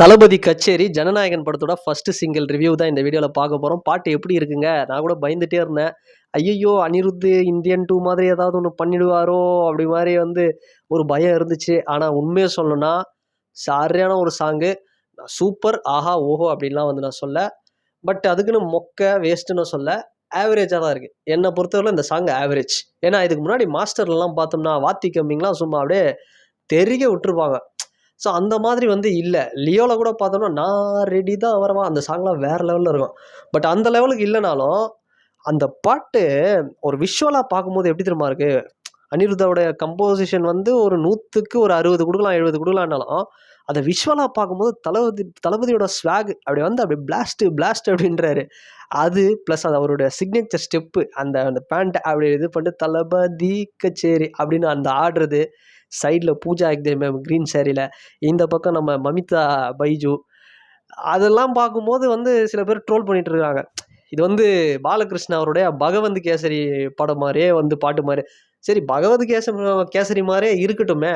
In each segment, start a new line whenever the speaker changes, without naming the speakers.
தளபதி கச்சேரி ஜனநாயகன் படத்தோட first single review தான் இந்த வீடியோவில் பார்க்க போகிறோம் பாட்டு எப்படி இருக்குங்க? நான் கூட பயந்துட்டே இருந்தேன். ஐயையோ அனிருத்து இந்தியன் டூ மாதிரி ஏதாவது ஒன்று பண்ணிடுவாரோ அப்படி மாதிரி வந்து ஒரு பயம் இருந்துச்சு. ஆனால் உண்மையை சொல்லணும்னா சரியான ஒரு சாங்கு சூப்பர் ஆஹா ஓஹோ அப்படின்லாம் வந்து நான் சொல்ல. பட் அதுக்குன்னு மொக்க வேஸ்ட்டுன்னு சொல்ல ஆவரேஜாக தான் இருக்குது என்னை பொறுத்தவரை இந்த சாங் ஆவரேஜ் ஏன்னா இதுக்கு முன்னாடி மாஸ்டர்லாம் பார்த்தோம்னா வாத்தி கம்மிங்லாம் சும்மா அப்படியே தெரிய விட்டுருப்பாங்க. ஸோ அந்த மாதிரி வந்து இல்லை. லியோவில் கூட பார்த்தோம்னா நான் ரெடி தான் வரவா அந்த சாங்லாம் வேறு லெவலில் இருக்கும். பட் அந்த லெவலுக்கு இல்லைனாலும் அந்த பாட்டு ஒரு விஷுவலாக பார்க்கும்போது எப்படி தெரியுமா இருக்குது அனிருத்தாவோட கம்போசிஷன் வந்து ஒரு நூற்றுக்கு ஒரு அறுபது கொடுக்கலாம் எழுபது கொடுக்கலான்னாலும் அதை விஷுவலாக பார்க்கும்போது தளபதி தளபதியோட ஸ்வாக் அப்படி வந்து அப்படி பிளாஸ்ட்டு பிளாஸ்ட் அப்படின்றாரு. அது ப்ளஸ் அது அவருடைய சிக்னேச்சர் ஸ்டெப்பு அந்த அந்த பேண்ட் அப்படி இது பண்ணிட்டு தளபதி கச்சேரி அப்படின்னு அந்த ஆடுறது சைடில் பூஜா ஆக்தே மேம் க்ரீன் சேரீல இந்த பக்கம் நம்ம மமிதா பைஜு அதெல்லாம் பார்க்கும்போது வந்து சில பேர் ட்ரோல் பண்ணிட்டு இருக்காங்க. இது வந்து பாலகிருஷ்ண அவருடைய பகவந்த் கேசரி படம் மாதிரியே வந்து பாட்டு மாதிரி. சரி பகவத் கேசரி கேசரி மாதிரியே இருக்கட்டுமே.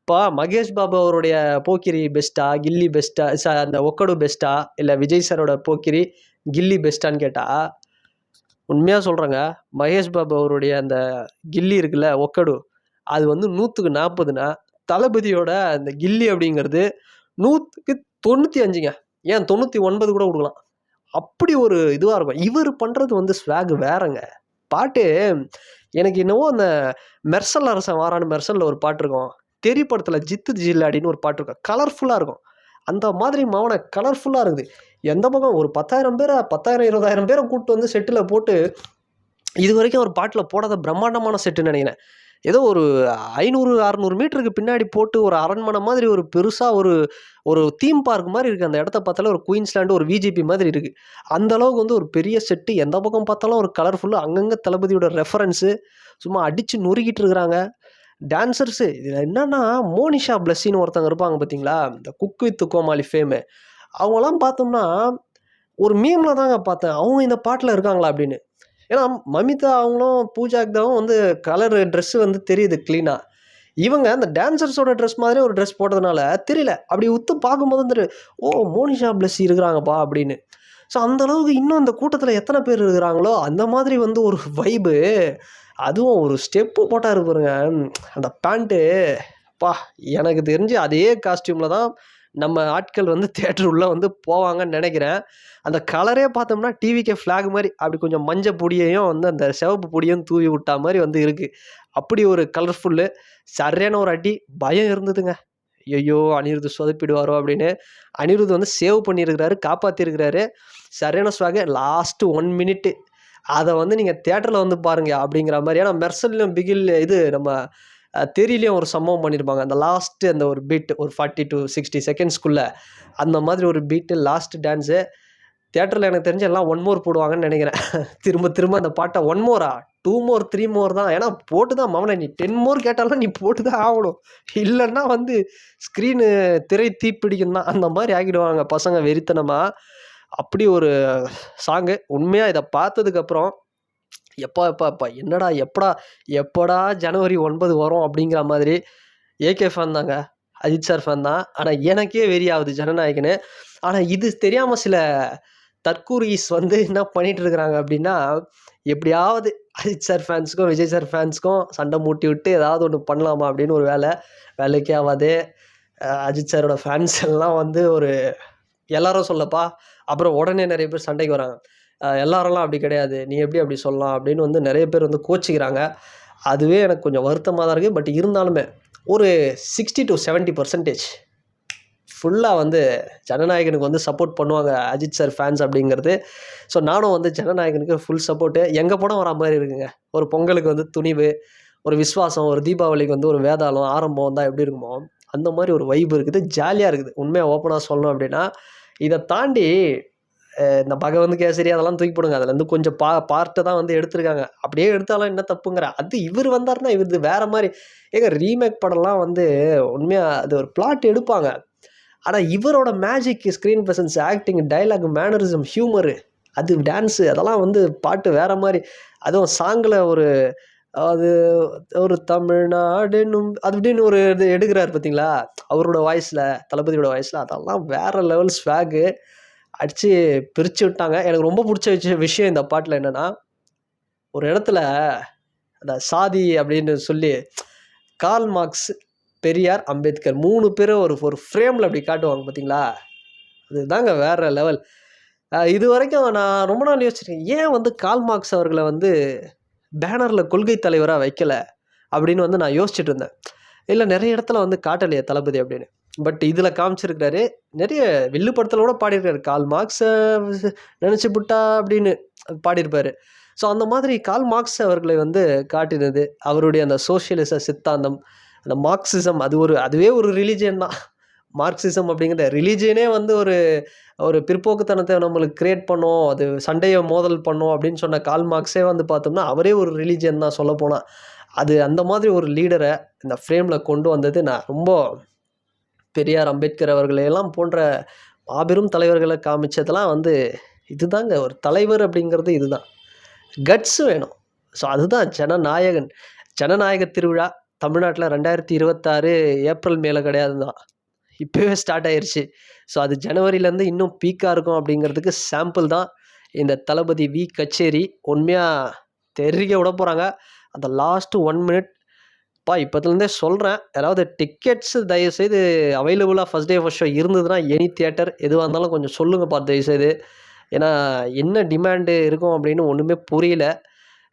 இப்போ மகேஷ் பாபு அவருடைய போக்கிரி பெஸ்ட்டா கில்லி பெஸ்ட்டா ச அந்த ஒக்கடு பெஸ்ட்டா இல்லை விஜய் சாரோட போக்கிரி கில்லி பெஸ்ட்டான்னு கேட்டால் உண்மையாக சொல்கிறேங்க மகேஷ் பாபு அவருடைய அந்த கில்லி இருக்குல்ல ஒக்கடு அது வந்து நூற்றுக்கு நாற்பதுனா தளபதியோட அந்த கில்லி அப்படிங்கிறது நூற்றுக்கு தொண்ணூற்றி அஞ்சுங்க. ஏன் தொண்ணூற்றி ஒன்பது கூட கொடுக்கலாம். அப்படி ஒரு இதுவாக இருக்கும். இவர் பண்ணுறது வந்து ஸ்வாக் வேறங்க. பாட்டு எனக்கு என்னவோ அந்த மெர்சல் அரசன் வாரான்னு மெர்சலில் ஒரு பாட்டு இருக்கும். தெரி படத்தில் ஜித்து ஜில்லாடின்னு ஒரு பாட்டு இருக்கும். கலர்ஃபுல்லாக இருக்கும். அந்த மாதிரி மவனை கலர்ஃபுல்லாக இருக்குது. எந்த பக்கம்? ஒரு பத்தாயிரம் பேரை பத்தாயிரம் இருபதாயிரம் பேரை கூப்பிட்டு வந்து செட்டில் போட்டு இது வரைக்கும் ஒரு பாட்டில் போடாத பிரம்மாண்டமான செட்டுன்னு நினைக்கிறேன். ஏதோ ஒரு ஐநூறு அறநூறு மீட்டருக்கு பின்னாடி போட்டு ஒரு அரண்மனை மாதிரி ஒரு பெருசாக ஒரு ஒரு தீம் பார்க் மாதிரி இருக்குது அந்த இடத்த பார்த்தாலும் ஒரு குயின்ஸ்லாண்டு ஒரு விஜிபி மாதிரி இருக்குது அந்த அளவுக்கு வந்து ஒரு பெரிய செட்டு எந்த பக்கம் பார்த்தாலும் ஒரு கலர்ஃபுல்லு அங்கங்கே தளபதியோட ரெஃபரன்ஸு சும்மா அடித்து நொறுக்கிட்டு இருக்கிறாங்க. டான்சர்ஸு இதில் என்னென்னா மோனிஷா பிளஸ்ஸின்னு ஒருத்தவங்க இருப்பாங்க பார்த்தீங்களா இந்த குக் வித் கோமாளி ஃபேமு அவங்களாம் பார்த்தோம்னா ஒரு மீமில் தாங்க பார்த்தேன். அவங்க இந்த பாட்டில் இருக்காங்களா அப்படின்னு. ஏன்னா மமிதா அவங்களும் பூஜாக்குதாவும் வந்து கலர் ட்ரெஸ்ஸு வந்து தெரியுது க்ளீனாக இவங்க அந்த டான்சர்ஸோட ட்ரெஸ் மாதிரி ஒரு ட்ரெஸ் போட்டதுனால தெரியல. அப்படி உத்து பார்க்கும்போது தெரியும் ஓ மோனிஷா பிளஸ் இருக்கிறாங்கப்பா அப்படின்னு. ஸோ அந்தளவுக்கு இன்னும் அந்த கூட்டத்தில் எத்தனை பேர் இருக்கிறாங்களோ அந்த மாதிரி வந்து ஒரு வைபு அதுவும் ஒரு ஸ்டெப்பு போட்டால் பாருங்க. அந்த பேண்ட்டு பா எனக்கு தெரிஞ்சு அதே காஸ்டியூமில் தான் நம்ம ஆட்கள் வந்து தேட்டர் உள்ளே வந்து போவாங்கன்னு நினைக்கிறேன். அந்த கலரே பார்த்தோம்னா டிவிக்கே ஃப்ளாக் மாதிரி அப்படி கொஞ்சம் மஞ்சள் பொடியையும் வந்து அந்த சிவப்பு பொடியும் தூவி விட்டா மாதிரி வந்து இருக்குது அப்படி ஒரு கலர்ஃபுல்லு சரியான ஒரு அடி. பயம் இருந்ததுங்க. ஐயோ அனிருத் சொதப்பிடுவாரோ அப்படின்னு. அனிருத் வந்து சேவ் பண்ணியிருக்கிறாரு காப்பாற்றிருக்கிறாரு சரியான ஸ்வாக லாஸ்ட்டு ஒன் மினிட்டு அதை வந்து நீங்கள் தேட்டரில் வந்து பாருங்கள் அப்படிங்கிற மாதிரி ஏன்னா மெர்சல்லையும் பிகில் இது நம்ம தெரியலையும் ஒரு சம்பவம் பண்ணியிருப்பாங்க அந்த லாஸ்ட்டு அந்த ஒரு பீட் ஒரு ஃபார்ட்டி டு சிக்ஸ்டி செகண்ட்ஸ்க்குள்ளே அந்த மாதிரி ஒரு பீட்டு லாஸ்ட்டு டான்ஸு தேட்டரில் எனக்கு தெரிஞ்சு எல்லாம் ஒன் மோர் போடுவாங்கன்னு நினைக்கிறேன். திரும்ப திரும்ப அந்த பாட்டை ஒன் மோரா டூ மோர் த்ரீ மோர் தான்? ஏன்னா போட்டு தான் மவனை நீ டென் மோர் கேட்டாலும் நீ போட்டு தான் ஆகணும். இல்லைன்னா வந்து ஸ்க்ரீனு திரை தீப்பிடிக்கும் தான். அந்த மாதிரி ஆகிடுவாங்க பசங்க வெறித்தனமாக அப்படி ஒரு சாங்கு உண்மையாக இதை பார்த்ததுக்கப்புறம் எப்பா எப்பா எப்பா என்னடா எப்படா எப்படா ஜனவரி ஒன்பது வரும் அப்படிங்கிற மாதிரி ஏகே ஃபேன் தாங்க. அஜித் சார் ஃபேன் தான். ஆனால் எனக்கே வெறியாகுது ஜனநாயகன்னு. ஆனால் இது தெரியாமல் சில தற்கூரிஸ் வந்து என்ன பண்ணிகிட்டு இருக்கிறாங்க அப்படின்னா எப்படியாவது அஜித் சார் ஃபேன்ஸுக்கும் விஜய் சார் ஃபேன்ஸுக்கும் சண்டை மூட்டி விட்டு ஏதாவது ஒன்று பண்ணலாமா அப்படின்னு ஒரு வேலை. வேலைக்கே ஆகாது. அஜித் சாரோட ஃபேன்ஸ் எல்லாம் வந்து ஒரு எல்லாரும் சொல்லப்பா அப்புறம் உடனே நிறைய பேர் சண்டைக்கு வராங்க. எல்லாரெல்லாம் அப்படி கிடையாது. நீ எப்படி அப்படி சொல்லலாம் அப்படின்னு வந்து நிறைய பேர் வந்து கோச்சிக்கிறாங்க. அதுவே எனக்கு கொஞ்சம் வருத்தமாக தான் இருக்குது பட் இருந்தாலுமே ஒரு சிக்ஸ்டி டு செவன்ட்டி பர்சன்டேஜ் ஃபுல்லாக வந்து ஜனநாயகனுக்கு வந்து சப்போர்ட் பண்ணுவாங்க அஜித் சார் ஃபேன்ஸ் அப்படிங்கிறது. ஸோ நானும் வந்து ஜனநாயகனுக்கு ஃபுல் சப்போர்ட்டு எங்கள் படம் வர மாதிரி இருக்குங்க. ஒரு பொங்கலுக்கு வந்து துணிவு ஒரு விஸ்வாசம் ஒரு தீபாவளிக்கு வந்து ஒரு வேதாளம் ஆரம்பம் தான் எப்படி இருக்குமோ அந்த மாதிரி ஒரு வைப் இருக்குது. ஜாலியாக இருக்குது. உண்மையாக ஓப்பனாக சொல்லணும் அப்படின்னா இதை தாண்டி இந்த பகவந்த் கேசரி அதெல்லாம் தூக்கி போடுங்க. அதுலேருந்து கொஞ்சம் பா பார்ட்டை தான் வந்து எடுத்திருக்காங்க. அப்படியே எடுத்தாலும் என்ன தப்புங்கிற அது இவர் வந்தார்னா இவர் வேறு மாதிரி. ஏங்க ரீமேக் படம்லாம் வந்து உண்மையாக அது ஒரு பிளாட் எடுப்பாங்க. ஆனால் இவரோட magic screen presence acting dialogue mannerism humour அது டான்ஸு அதெல்லாம் வந்து பாட்டு வேறு மாதிரி. அதுவும் சாங்கில் ஒரு அது ஒரு தமிழ்நாடுன்னு அது அப்படின்னு ஒரு இது எடுக்கிறார் பார்த்தீங்களா அவரோட வாய்ஸில் தளபதியோட வாய்ஸில் அதெல்லாம் வேறு லெவல் ஸ்வாகு அடித்து பிரித்து விட்டாங்க. எனக்கு ரொம்ப பிடிச்ச விஷயம் விஷயம் இந்த பாட்டில் என்னென்னா ஒரு இடத்துல அந்த சாதி அப்படின்னு சொல்லி கால் மார்க்ஸ் பெரியார் அம்பேத்கர் மூணு பேரும் ஒரு ஒரு ஃப்ரேமில் அப்படி காட்டுவாங்க பார்த்தீங்களா அதுதாங்க வேறு லெவல். இது வரைக்கும் நான் ரொம்ப நாள் யோசிச்சிருக்கேன் ஏன் வந்து கால் மார்க்ஸ் அவர்களை வந்து பேனரில் கொள்கை தலைவராக வைக்கல? அப்படின்னு வந்து நான் யோசிச்சுட்டு இருந்தேன். இல்லை நிறைய இடத்துல வந்து காட்டலையே தளபதி அப்படின்னு. பட் இதில் காமிச்சிருக்கிறாரு நிறைய வில்லு கூட பாடியிருக்காரு. கால் மார்க்ஸை நினச்சி புட்டா அப்படின்னு பாடியிருப்பார். ஸோ அந்த மாதிரி கால் மார்க்ஸ் அவர்களை வந்து காட்டினது அவருடைய அந்த சோஷியலிச சித்தாந்தம் அந்த மார்க்சிசம். அது ஒரு அதுவே ஒரு ரிலீஜியன் தான். மார்க்சிசம் அப்படிங்கிற ரிலீஜியனே வந்து ஒரு ஒரு பிற்போக்குத்தனத்தை நம்மளுக்கு கிரியேட் பண்ணோம். அது சண்டையை மோதல் பண்ணோம் அப்படின்னு சொன்ன கால் மார்க்ஸே வந்து பார்த்தோம்னா அவரே ஒரு ரிலீஜியன் தான் சொல்லப்போனால் அது அந்த மாதிரி ஒரு லீடரை இந்த ஃப்ரேமில் கொண்டு வந்தது நான் ரொம்ப பெரியார் அம்பேத்கர் அவர்களையெல்லாம் போன்ற மாபெரும் தலைவர்களை காமிச்சதெல்லாம் வந்து இதுதாங்க. ஒரு தலைவர் அப்படிங்கிறது இதுதான். கட்ஸ் வேணும். ஸோ அதுதான் ஜனநாயகன். ஜனநாயக திருவிழா தமிழ்நாட்டில் ரெண்டாயிரத்தி இருபத்தாறு ஏப்ரல் மேலே கிடையாது தான் இப்போவே ஸ்டார்ட் ஆயிடுச்சு ஸோ அது ஜனவரியிலேருந்து இன்னும் பீக்காக இருக்கும் அப்படிங்கிறதுக்கு சாம்பிள் தான் இந்த தளபதி வி கச்சேரி. உண்மையாக தெரிய விட போகிறாங்க அந்த லாஸ்ட்டு ஒன் மினிட் பா இப்போத்துலேருந்தே சொல்கிறேன் அதாவது டிக்கெட்ஸு தயவுசெய்து அவைலபிளாக ஃபஸ்ட் டே ஃபஸ்ட் ஷோ இருந்ததுன்னா எனி தியேட்டர் எதுவாக இருந்தாலும் கொஞ்சம் சொல்லுங்கப்பா தயவுசெய்து. ஏன்னா என்ன டிமாண்டு இருக்கும் அப்படின்னு ஒன்றுமே புரியல.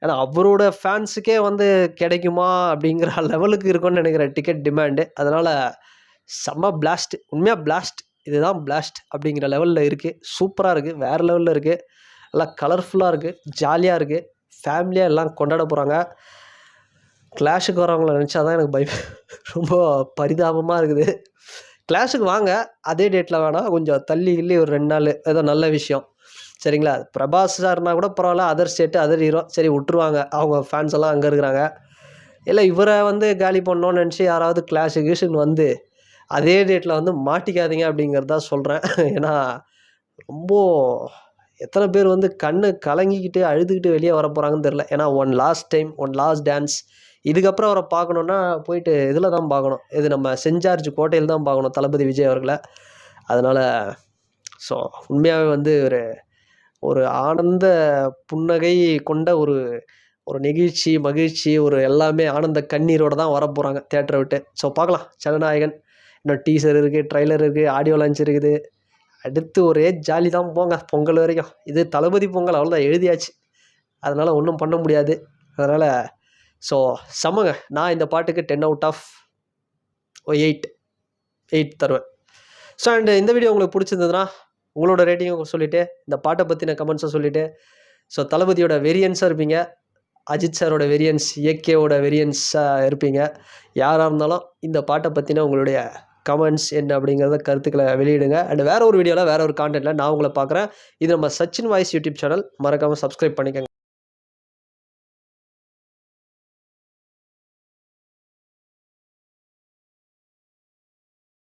ஏன்னா அவரோட ஃபேன்ஸுக்கே வந்து கிடைக்குமா அப்படிங்கிற லெவலுக்கு இருக்கும்னு நினைக்கிறேன் டிக்கெட் டிமாண்டு அதனால் செம்ம பிளாஸ்ட் உண்மையாக பிளாஸ்ட் இதுதான் பிளாஸ்ட் அப்படிங்கிற லெவலில் இருக்குது சூப்பராக இருக்குது வேறு லெவலில் இருக்குது நல்லா கலர்ஃபுல்லாக இருக்குது ஜாலியாக இருக்குது ஃபேமிலியாக எல்லாம் கொண்டாட போகிறாங்க கிளாஷுக்கு வரவங்கள நினச்சா தான் எனக்கு பயம். ரொம்ப பரிதாபமாக இருக்குது. கிளாஷுக்கு வாங்க. அதே டேட்டில் வேணால் கொஞ்சம் தள்ளி கிள்ளி ஒரு ரெண்டு நாள் ஏதோ நல்ல விஷயம். சரிங்களா? பிரபாஸ் சார்னா கூட பரவாயில்ல. அதர் ஸ்டேட்டு அதர் ஹீரோ சரி விட்ருவாங்க அவங்க ஃபேன்ஸ் எல்லாம் அங்கே இருக்கிறாங்க. இல்லை இவரை வந்து காலி பண்ணோன்னு நினச்சி யாராவது கிளாஷு கீஷுன்னு வந்து அதே டேட்டில் வந்து மாட்டிக்காதீங்க அப்படிங்கிறதா சொல்கிறேன் ஏன்னா ரொம்ப எத்தனை பேர் வந்து கண்ணு கலங்கிக்கிட்டு அழுதுகிட்டு வெளியே வர போகிறாங்கன்னு தெரில ஏன்னா one last time one last dance இதுக்கப்புறம் அவரை பார்க்கணுன்னா போயிட்டு இதில் தான் பார்க்கணும். இது நம்ம செஞ்சார்ஜ் கோட்டையில் தான் பார்க்கணும் தளபதி விஜய் அவர்களை. அதனால் ஸோ உண்மையாகவே வந்து ஒரு ஒரு ஆனந்த புன்னகை கொண்ட ஒரு ஒரு நெகிழ்ச்சி மகிழ்ச்சி ஒரு எல்லாமே ஆனந்த கண்ணீரோடு தான் வரப்போகிறாங்க தேட்டரை விட்டு. ஸோ பார்க்கலாம். ஜனநாயகன் இன்னும் டீசர் இருக்குது ட்ரைலர் இருக்குது ஆடியோ லான்ச் இருக்குது. அடுத்து ஒரே ஜாலி தான். போங்க பொங்கல் வரைக்கும். இது தளபதி பொங்கல் அவ்வளோதான் எழுதியாச்சு. அதனால் ஒன்றும் பண்ண முடியாது. அதனால் ஸோ செம்மங்க நான் இந்த பாட்டுக்கு ten out of oh eight eight தருவேன். ஸோ அண்ட் இந்த வீடியோ உங்களுக்கு பிடிச்சிருந்ததுன்னா உங்களோட ரேட்டிங்கும் சொல்லிவிட்டு இந்த பாட்டை பற்றின கமெண்ட்ஸை சொல்லிவிட்டு ஸோ தளபதியோட வெரியன்ஸாக இருப்பீங்க. அஜித் சாரோட வெரியன்ஸ் ஏகேவோட வெரியன்ஸாக இருப்பீங்க. யாராக இருந்தாலும் இந்த பாட்டை பற்றின உங்களுடைய கமெண்ட்ஸ் என்ன அப்படிங்கிறத கருத்துக்களை வெளியிடுங்க. அண்ட் வேறு ஒரு வீடியோவில் வேறு ஒரு கான்டென்ட்டில் நான் உங்களை பார்க்குறேன். இது நம்ம சச்சின் வாய்ஸ் யூடியூப் சேனல் மறக்காமல் சப்ஸ்கிரைப் பண்ணிக்கோங்க.